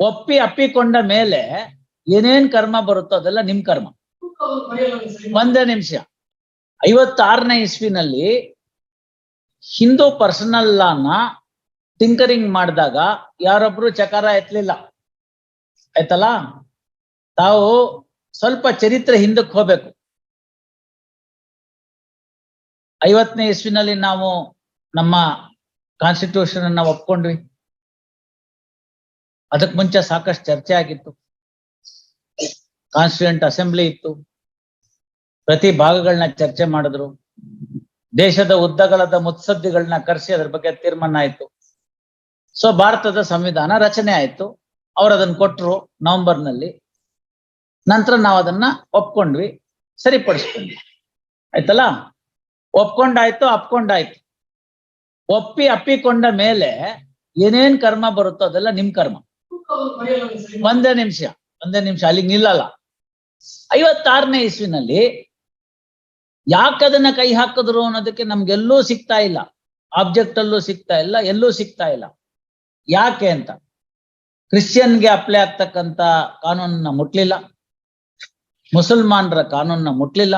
ಒಪ್ಪಿ ಅಪ್ಪಿಕೊಂಡ ಮೇಲೆ ಏನೇನ್ ಕರ್ಮ ಬರುತ್ತೋ ಅದೆಲ್ಲ ನಿಮ್ ಕರ್ಮ. ಒಂದೇ ನಿಮಿಷ. ಐವತ್ತಾರನೇ ಇಸ್ವಿನಲ್ಲಿ ಹಿಂದೂ ಪರ್ಸನಲ್ ಲಾನ ಟಿಂಕರಿಂಗ್ ಮಾಡಿದಾಗ ಯಾರೊಬ್ರು ಚಕಾರ ಎತ್ತಲಿಲ್ಲ ಆಯ್ತಲ್ಲ? ತಾವು ಸ್ವಲ್ಪ ಚರಿತ್ರೆ ಹಿಂದಕ್ಕೆ ಹೋಗ್ಬೇಕು. ಐವತ್ತನೇ ಇಸ್ವಿನಲ್ಲಿ ನಾವು ನಮ್ಮ ಕಾನ್ಸ್ಟಿಟ್ಯೂಷನ್ ಅನ್ನ ಒಪ್ಕೊಂಡ್ವಿ. ಅದಕ್ ಮುಂಚೆ ಸಾಕಷ್ಟು ಚರ್ಚೆ ಆಗಿತ್ತು. ಕಾನ್ಸ್ಟಿಟ್ಯೂಂಟ್ ಅಸೆಂಬ್ಲಿ ಇತ್ತು. ಪ್ರತಿ ಭಾಗಗಳನ್ನ ಚರ್ಚೆ ಮಾಡಿದ್ರು. ದೇಶದ ಉದ್ದಗಲದ ಮುತ್ಸದ್ದಿಗಳನ್ನ ಕರೆಸಿ ಅದ್ರ ಬಗ್ಗೆ ತೀರ್ಮಾನ ಆಯ್ತು. ಸೊ ಭಾರತದ ಸಂವಿಧಾನ ರಚನೆ ಆಯ್ತು. ಅವ್ರು ಅದನ್ನ ಕೊಟ್ರು ನವೆಂಬರ್ನಲ್ಲಿ ನಂತರ ನಾವು ಅದನ್ನ ಒಪ್ಕೊಂಡ್ವಿ. ಸರಿಪಡಿಸ್ಕೊಂಡ್ವಿ. ಆಯ್ತಲ್ಲ? ಒಪ್ಕೊಂಡಾಯ್ತು, ಅಪ್ಕೊಂಡಾಯ್ತು. ಒಪ್ಪಿ ಅಪ್ಪಿಕೊಂಡ ಮೇಲೆ ಏನೇನ್ ಕರ್ಮ ಬರುತ್ತೋ ಅದೆಲ್ಲ ನಿಮ್ ಕರ್ಮ. ಒಂದೇ ನಿಮಿಷ ಒಂದೇ ನಿಮಿಷ, ಅಲ್ಲಿಗೆ ನಿಲ್ಲಲ್ಲ. ಐವತ್ತಾರನೇ ಇಸ್ವಿನಲ್ಲಿ ಯಾಕದನ್ನ ಕೈ ಹಾಕಿದ್ರು ಅನ್ನೋದಕ್ಕೆ ನಮ್ಗೆಲ್ಲೂ ಸಿಗ್ತಾ ಇಲ್ಲ. ಆಬ್ಜೆಕ್ಟ್ ಅಲ್ಲೂ ಸಿಗ್ತಾ ಇಲ್ಲ, ಎಲ್ಲೂ ಸಿಗ್ತಾ ಇಲ್ಲ. ಯಾಕೆ ಅಂತ? ಕ್ರಿಶ್ಚಿಯನ್ಗೆ ಅಪ್ಲೈ ಆಗ್ತಕ್ಕಂತ ಕಾನೂನನ್ನ ಮುಟ್ಲಿಲ್ಲ. ಮುಸಲ್ಮಾನರ ಕಾನೂನನ್ನ ಮುಟ್ಲಿಲ್ಲ.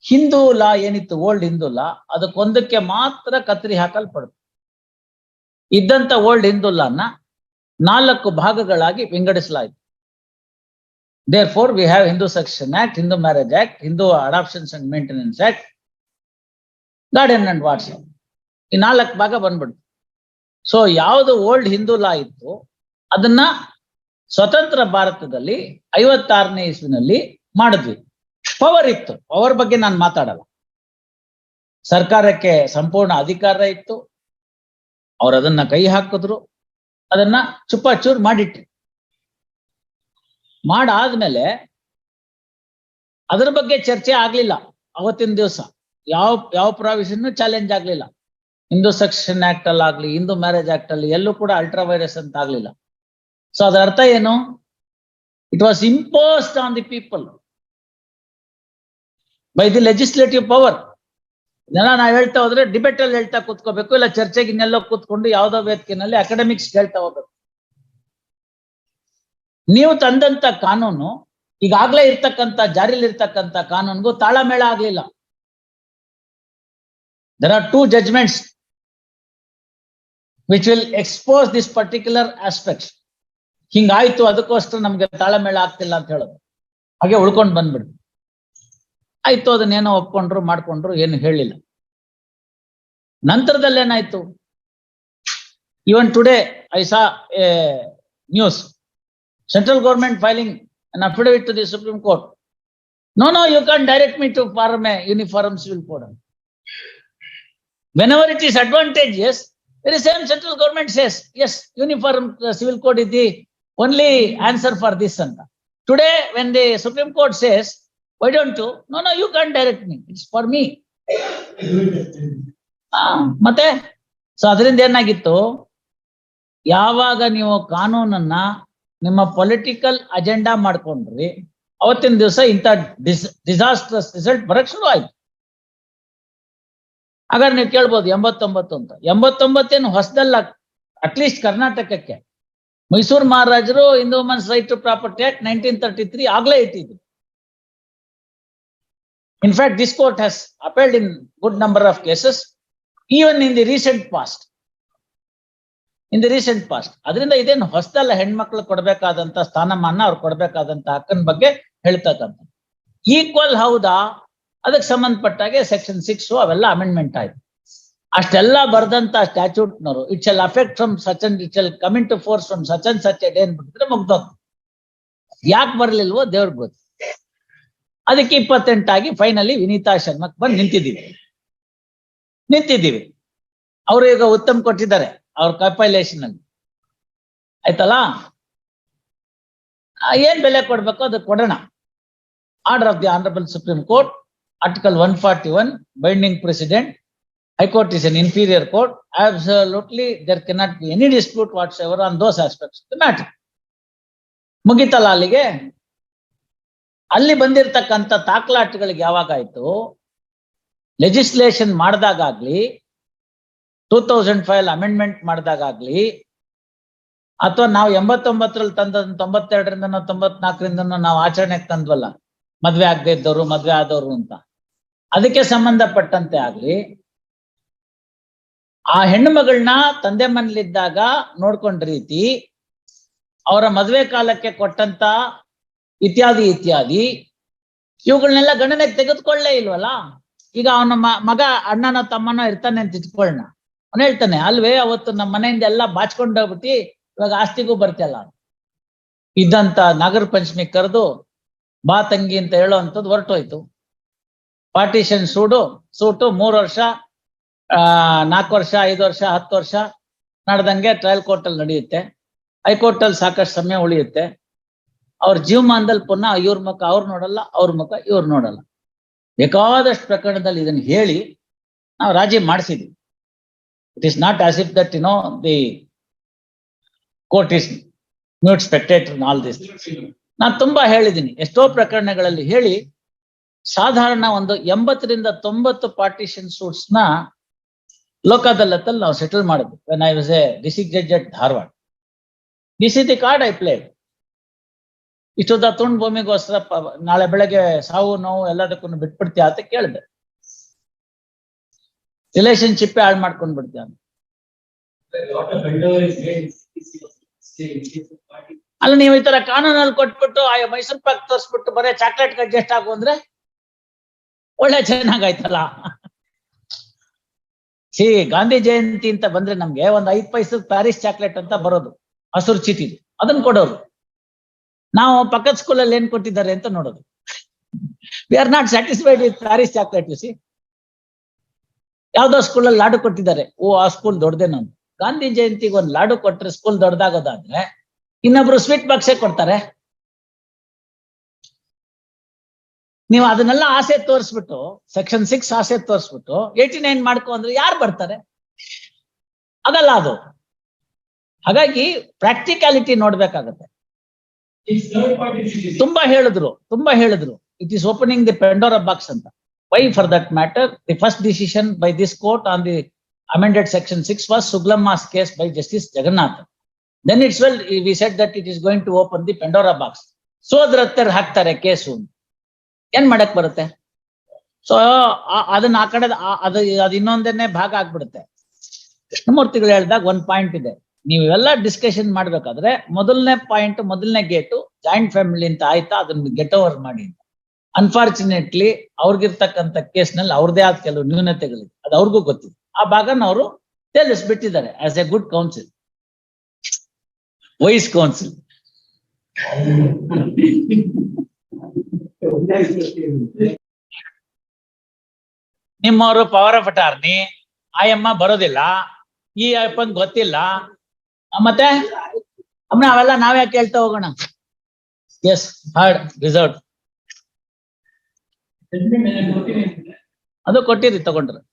ಹಿಂದೂ ಲಾ ಏನಿತ್ತು, ಓಲ್ಡ್ ಹಿಂದೂ ಲಾ, ಅದಕ್ಕೊಂದಕ್ಕೆ ಮಾತ್ರ ಕತ್ರಿ ಹಾಕಲ್ಪಡುತ್ತೆ. ಇದ್ದಂತ ಓಲ್ಡ್ ಹಿಂದೂ ಲಾನ ನಾಲ್ಕು ಭಾಗಗಳಾಗಿ ವಿಂಗಡಿಸಲಾಯಿತು. Therefore we have Hindu section act Hindu marriage act Hindu adoptions and maintenance act guardian and WhatsApp ಈ ನಾಲ್ಕು ಭಾಗ ಬಂದ್ಬಿಡ್ತು. ಸೊ ಯಾವುದು ಓಲ್ಡ್ ಹಿಂದೂ ಲಾ ಇತ್ತು, ಅದನ್ನ ಸ್ವತಂತ್ರ ಭಾರತದಲ್ಲಿ ಐವತ್ತಾರನೇ ಇಸ್ವಿನಲ್ಲಿ ಮಾಡಿದ್ವಿ. ಪವರ್ ಇತ್ತು. ಪವರ್ ಬಗ್ಗೆ ನಾನು ಮಾತಾಡಲ್ಲ. ಸರ್ಕಾರಕ್ಕೆ ಸಂಪೂರ್ಣ ಅಧಿಕಾರ ಇತ್ತು. ಅವ್ರು ಅದನ್ನ ಕೈ ಹಾಕಿದ್ರು. ಅದನ್ನ ಚುಪ್ಪಾಚೂರ್ ಮಾಡಿಟ್ಟೆ ಮಾಡಾದ್ಮೇಲೆ ಅದ್ರ ಬಗ್ಗೆ ಚರ್ಚೆ ಆಗ್ಲಿಲ್ಲ. ಅವತ್ತಿನ ದಿವಸ. ಯಾವ ಯಾವ ಪ್ರಾವಿಷನ್ ಚಾಲೆಂಜ್ ಆಗ್ಲಿಲ್ಲ. ಹಿಂದೂ ಸೆಕ್ಷನ್ ಆಕ್ಟ್ ಅಲ್ಲಿ ಆಗ್ಲಿ, ಹಿಂದೂ ಮ್ಯಾರೇಜ್ ಆಕ್ಟ್ ಅಲ್ಲಿ ಎಲ್ಲೂ ಕೂಡ ಅಲ್ಟ್ರಾ ವೈರಸ್ ಅಂತ ಆಗ್ಲಿಲ್ಲ. ಸೊ ಅದರ ಅರ್ಥ ಏನು? It was imposed on the people by the legislative power ಇದೆಲ್ಲ ನಾವ್ ಹೇಳ್ತಾ ಹೋದ್ರೆ ಡಿಬೇಟ್ ಅಲ್ಲಿ ಹೇಳ್ತಾ ಕೂತ್ಕೋಬೇಕು, ಇಲ್ಲ ಚರ್ಚೆಗೆ ಇನ್ನೆಲ್ಲೋ ಕೂತ್ಕೊಂಡು ಯಾವ್ದೋ ವೇದಿಕೆನಲ್ಲಿ ಅಕಾಡೆಮಿಕ್ಸ್ ಹೇಳ್ತಾ ಹೋಗ್ಬೇಕು. ನೀವು ತಂದಂತ ಕಾನೂನು ಈಗಾಗ್ಲೇ ಇರ್ತಕ್ಕಂತ ಜಾರಿಲಿ ಇರ್ತಕ್ಕಂತ ಕಾನೂನ್ಗೂ ತಾಳಮೇಳ ಆಗ್ಲಿಲ್ಲ. There are two judgments which will expose this particular aspect ಹಿಂಗಾಯ್ತು, ಅದಕ್ಕೋಸ್ಕರ ನಮ್ಗೆ ತಾಳಮೇಳ ಆಗ್ತಿಲ್ಲ ಅಂತ ಹೇಳೋದು. ಹಾಗೆ ಉಳ್ಕೊಂಡು ಬಂದ್ಬಿಡ್ತು ಆಯ್ತು ಅದನ್ನೇನೋ ಒಪ್ಕೊಂಡ್ರು ಮಾಡ್ಕೊಂಡ್ರು ಏನು ಹೇಳಿಲ್ಲ ನಂತರದಲ್ಲಿ ಏನಾಯ್ತು even today I saw a news central government filing an affidavit to the Supreme Court. No, no, you can't direct me to form a uniform civil code. Whenever it is advantageous, very same central government says, yes, uniform uh, civil code is the only answer for this and that. Today, when the Supreme Court says, why don't you? No, no, you can't direct me. It's for me. ಮತ್ತೆ so ಅದರಿಂದ ಏನಾಗಿತ್ತು ಯಾವಾಗ ನೀವು ಕಾನೂನನ್ನ ನಿಮ್ಮ political agenda ಮಾಡ್ಕೊಂಡ್ರಿ ಅವತ್ತಿನ ದಿವಸ ಇಂಥ ಡಿಸ್ ಡಿಸಾಸ್ಟ್ರಸ್ ರಿಸಲ್ಟ್ ಬರಕ್ ಶುರು ಆಯ್ತು ಹಾಗಾದ್ರೆ ನೀವು ಕೇಳ್ಬೋದು ಎಂಬತ್ತೊಂಬತ್ತು ಅಂತ ಎಂಬತ್ತೊಂಬತ್ತೇನು ಹೊಸದಲ್ಲ ಅಟ್ಲೀಸ್ಟ್ ಕರ್ನಾಟಕಕ್ಕೆ ಮೈಸೂರು ಮಹಾರಾಜರು Hindu women's right to property act nineteen thirty three ಆಗ್ಲೇ ಇಟ್ಟಿದ್ರು in fact this court has appealed in good number of cases even in the recent past in the recent past ಅದರಿಂದ ಇದೇನು ಹೊಸದಲ್ಲ ಹೆಣ್ಮಕ್ಳು ಕೊಡ್ಬೇಕಾದಂತ ಸ್ಥಾನಮಾನ ಅವ್ರು ಕೊಡ್ಬೇಕಾದಂತ ಹಕ್ಕನ ಬಗ್ಗೆ ಹೇಳ್ತಕ್ಕಂಥ ಈಕ್ವಲ್ ಹೌದಾ? ಅದಕ್ಕೆ ಸಂಬಂಧಪಟ್ಟಾಗೆ ಸೆಕ್ಷನ್ ಸಿಕ್ಸ್ ಅವೆಲ್ಲ ಅಮೆಂಡ್ಮೆಂಟ್ ಆಯ್ತು. ಅಷ್ಟೆಲ್ಲ ಬರ್ದಂತ ಸ್ಟ್ಯಾಚ್ಯೂಟ್ನವರು it will affect from such and it shall coming to force from such and such day ಅನ್ಬಿಟ್ಟಿದ್ರೆ ಮುಗ್ದೋಗ್ ಯಾಕೆ ಬರಲಿಲ್ವೋ ದೇವ್ರಿಗೆ ಗೊತ್ತು. ಅದಕ್ಕೆ ಇಪ್ಪತ್ತೆಂಟಾಗಿ ಫೈನಲಿ ವಿನೀತಾ ಶರ್ಮಕ್ ಬಂದು ನಿಂತಿದ್ದೀವಿ. ನಿಂತಿದ್ದೀವಿ. ಅವರು ಈಗ ಉತ್ತಮ ಕೊಟ್ಟಿದ್ದಾರೆ, ಅವ್ರ ಕಪೈಲೇಷನ್ ಅಲ್ಲಿ. ಆಯ್ತಲ್ಲ? ಏನ್ ಬೆಲೆ ಕೊಡ್ಬೇಕು ಅದಕ್ಕೆ ಕೊಡೋಣ. Order of the honourable supreme court article one forty one binding precedent high court is an inferior court absolutely there cannot be any dispute whatsoever on those aspects matter ಮುಗಿತಲ್ಲ ಅಲ್ಲಿಗೆ? ಅಲ್ಲಿ ಬಂದಿರತಕ್ಕಂತ ತಾಕ್ಲಾಟ್ಗಳಿಗೆ ಯಾವಾಗಾಯ್ತು ಲೆಜಿಸ್ಲೇಷನ್ ಮಾಡಿದಾಗ್ಲಿ ಟೂ ತೌಸಂಡ್ ಫೈವ್ ಅಮೆಂಡ್ಮೆಂಟ್ ಮಾಡಿದಾಗ್ಲಿ ಅಥವಾ ನಾವು ಎಂಬತ್ತೊಂಬತ್ತರಲ್ಲಿ ತಂದ ತೊಂಬತ್ತೆರಡರಿಂದ ತೊಂಬತ್ನಾಲ್ಕರಿಂದ ನಾವು ಆಚರಣೆಗೆ ತಂದ್ವಲ್ಲ, ಮದ್ವೆ ಆಗದೆ ಇದ್ದವರು, ಮದ್ವೆ ಆದವರು ಅಂತ. ಅದಕ್ಕೆ ಸಂಬಂಧಪಟ್ಟಂತೆ ಆಗ್ಲಿ, ಆ ಹೆಣ್ಣು ಮಗಳನ್ನ ತಂದೆ ಮನೇಲಿದ್ದಾಗ ನೋಡ್ಕೊಂಡ ರೀತಿ, ಅವರ ಮದ್ವೆ ಕಾಲಕ್ಕೆ ಕೊಟ್ಟಂತ ಇತ್ಯಾದಿ ಇತ್ಯಾದಿ. ಇವುಗಳನ್ನೆಲ್ಲ ಗಣನೆಗೆ ತೆಗೆದುಕೊಳ್ಳೇ ಇಲ್ವಲ್ಲ? ಈಗ ಅವನ ಮಗ ಅಣ್ಣನ ತಮ್ಮನ ಇರ್ತಾನೆ ಅಂತ ಇಟ್ಕೊಳ್ಳೋಣ ಅವನು ಹೇಳ್ತಾನೆ, ಅಲ್ವೇ, ಅವತ್ತು ನಮ್ಮ ಮನೆಯಿಂದ ಎಲ್ಲ ಬಾಚ್ಕೊಂಡು ಹೋಗ್ಬಿಟ್ಟು ಇವಾಗ ಆಸ್ತಿಗೂ ಬರ್ತಿಲ್ಲ ಇದ್ದಂತ ನಾಗರ ಪಂಚಮಿ ಕರೆದು, ಬಾ ತಂಗಿ ಅಂತ ಹೇಳೋ ಹೊರಟೋಯ್ತು. ಪಾರ್ಟಿಷನ್ ಸೂಡು, ಸೂಟು ಮೂರು ವರ್ಷ, ಆ, ನಾಲ್ಕು ವರ್ಷ, ಐದು ವರ್ಷ, ಹತ್ತು ವರ್ಷ, ನಡೆದಂಗೆ ಟ್ರಯಲ್ ಕೋರ್ಟ್ ಅಲ್ಲಿ ನಡೆಯುತ್ತೆ. ಹೈಕೋರ್ಟ್ ಅಲ್ಲಿ ಸಾಕಷ್ಟು ಸಮಯ ಉಳಿಯುತ್ತೆ. ಅವ್ರ ಜೀವಮಾನದಲ್ಲಿ ಪುನಃ ಇವ್ರ ಮುಖ ಅವ್ರು ನೋಡಲ್ಲ, ಅವ್ರ ಮುಖ ಇವ್ರು ನೋಡಲ್ಲ. ಬೇಕಾದಷ್ಟು ಪ್ರಕರಣದಲ್ಲಿ ಇದನ್ನು ಹೇಳಿ ನಾವು ರಾಜಿ ಮಾಡಿಸಿದ್ವಿ. It is not as if that you know the court is mute spectator all this ನಾನು ತುಂಬಾ ಹೇಳಿದ್ದೀನಿ ಎಷ್ಟೋ ಪ್ರಕರಣಗಳಲ್ಲಿ ಹೇಳಿ ಸಾಧಾರಣ ಒಂದು ಎಂಬತ್ತರಿಂದ ತೊಂಬತ್ತು ಪಾರ್ಟಿಷನ್ ಸೂಟ್ಸ್ನ ಲೋಕದಲ್ಲಿ ಅದಾಲತಲ್ಲಿ ನಾವು ಸೆಟಲ್ ಮಾಡಿದ್ವಿ. When I was a district judge at Dharwad this is the card I played ಇಷ್ಟೊತ್ತ ತುಂಡ್ ಭೂಮಿಗೋಸ್ಕರ ನಾಳೆ ಬೆಳಗ್ಗೆ ಸಾವು, ನೋವು ಎಲ್ಲದಕ್ಕೂ ಬಿಟ್ಬಿಡ್ತೀಯ ಅಂತ ಕೇಳಿದೆ. ರಿಲೇಶನ್ಶಿಪ್ ಹಾಳು ಮಾಡ್ಕೊಂಡ್ ಬಿಡ್ತೀಯ. ಅಲ್ಲ, ನೀವು ಈ ತರ ಕಾನೂನಲ್ಲಿ ಕೊಟ್ಬಿಟ್ಟು, ಆ ಮೈಸೂರು ಪಾಕ್ ತೋರಿಸ್ಬಿಟ್ಟು ಬರೀ ಚಾಕ್ಲೇಟ್ ಅಡ್ಜಸ್ಟ್ ಆಗು ಅಂದ್ರೆ ಒಳ್ಳೆ ಚೆನ್ನಾಗಾಯ್ತಲ್ಲ. ಸಿ ಗಾಂಧಿ ಜಯಂತಿ ಅಂತ ಬಂದ್ರೆ ನಮ್ಗೆ ಒಂದ್ ಐದ್ ಪೈಸದ ಪ್ಯಾರಿಸ್ ಚಾಕ್ಲೇಟ್ ಅಂತ ಬರೋದು. ಹಸುರು ಚೀಟಿ ಅದನ್ನ ಕೊಡೋರು. ನಾವು ಪಕ್ಕದ ಸ್ಕೂಲಲ್ಲಿ ಏನ್ ಕೊಟ್ಟಿದ್ದಾರೆ ಅಂತ ನೋಡೋದು. We are not satisfied with Paris chocolate C ಯಾವ್ದೋ ಸ್ಕೂಲಲ್ಲಿ ಲಾಡು ಕೊಟ್ಟಿದ್ದಾರೆ. ಓ, ಆ ಸ್ಕೂಲ್ ದೊಡ್ಡದೇನೋ ಗಾಂಧಿ ಜಯಂತಿಗೆ ಒಂದು ಲಾಡು ಕೊಟ್ರೆ ಸ್ಕೂಲ್ ದೊಡ್ಡದಾಗೋದಾದ್ರೆ ಇನ್ನೊಬ್ರು ಸ್ವೀಟ್ ಬಾಕ್ಸೇ ಕೊಡ್ತಾರೆ. ನೀವು ಅದನ್ನೆಲ್ಲ ಆಸೆ ತೋರಿಸ್ಬಿಟ್ಟು ಸೆಕ್ಷನ್ ಸಿಕ್ಸ್ ಆಸೆ ತೋರಿಸ್ಬಿಟ್ಟು ಏಯ್ಟಿ ನೈನ್ ಮಾಡ್ಕೊ ಅಂದ್ರೆ ಯಾರು ಬರ್ತಾರೆ? ಅದಲ್ಲ ಅದು. ಹಾಗಾಗಿ ಪ್ರಾಕ್ಟಿಕಾಲಿಟಿ ನೋಡ್ಬೇಕಾಗತ್ತೆ. ತುಂಬಾ ಹೇಳಿದ್ರು ತುಂಬಾ ಹೇಳಿದ್ರು. It is opening the Pandora box ಅಂತ. Why for that matter the first decision by this court on the amended section six was ಸುಗ್ಲಮ್ಮಾಸ್ case by justice Jagannath then it's well we said that it is going to open the Pandora box ಸೋದರತ್ತರ್ ಹಾಕ್ತಾರೆ case ಏನ್ ಮಾಡಕ್ ಬರುತ್ತೆ? So ಅದನ್ನ ಆ ಕಡೆ ಅದು ಅದು ಭಾಗ ಆಗ್ಬಿಡುತ್ತೆ. ಕೃಷ್ಣಮೂರ್ತಿಗಳು ಹೇಳ್ದಾಗ ಒಂದ್ ಪಾಯಿಂಟ್ ಇದೆ. ನೀವು ಇವೆಲ್ಲ ಡಿಸ್ಕಷನ್ ಮಾಡ್ಬೇಕಾದ್ರೆ ಮೊದಲನೇ ಪಾಯಿಂಟ್ ಮೊದಲನೇ ಗೇಟು ಜಾಯಿಂಟ್ ಫ್ಯಾಮಿಲಿ ಅಂತ ಆಯ್ತಾ? ಅದನ್ನ ಗೆಟ್ ಓವರ್ ಮಾಡಿ ಅನ್ಫಾರ್ಚುನೇಟ್ಲಿ ಅವ್ರಿಗಿರ್ತಕ್ಕಂಥ ಕೇಸ್ನಲ್ಲಿ ಅವ್ರದೇ ಆದ ಕೆಲವು ನ್ಯೂನತೆಗಳಿದೆ. ಅದು ಅವ್ರಿಗೂ ಗೊತ್ತಿದೆ. ಆ ಭಾಗನ ಅವರು ತಿಳಿಸ್ಬಿಟ್ಟಿದ್ದಾರೆ as a good counsel wise counsel ನಿಮ್ಮವರು power of attorney ಆಯಮ್ಮ ಬರೋದಿಲ್ಲ. ಈ ಅಪ್ಪನ್ ಗೊತ್ತಿಲ್ಲ. ಮತ್ತೆ? ಅಮ್ಮನ ಅವೆಲ್ಲ ನಾವೇ ಕೇಳ್ತಾ ಹೋಗೋಣ. ಎಸ್ ಹಾರ್ಡ್ ರಿಸರ್ವ್ ಅಂತಿದ್ದೆ. ಅದು ಕೊಟ್ಟಿರಿ ತಗೊಂಡ್ರು.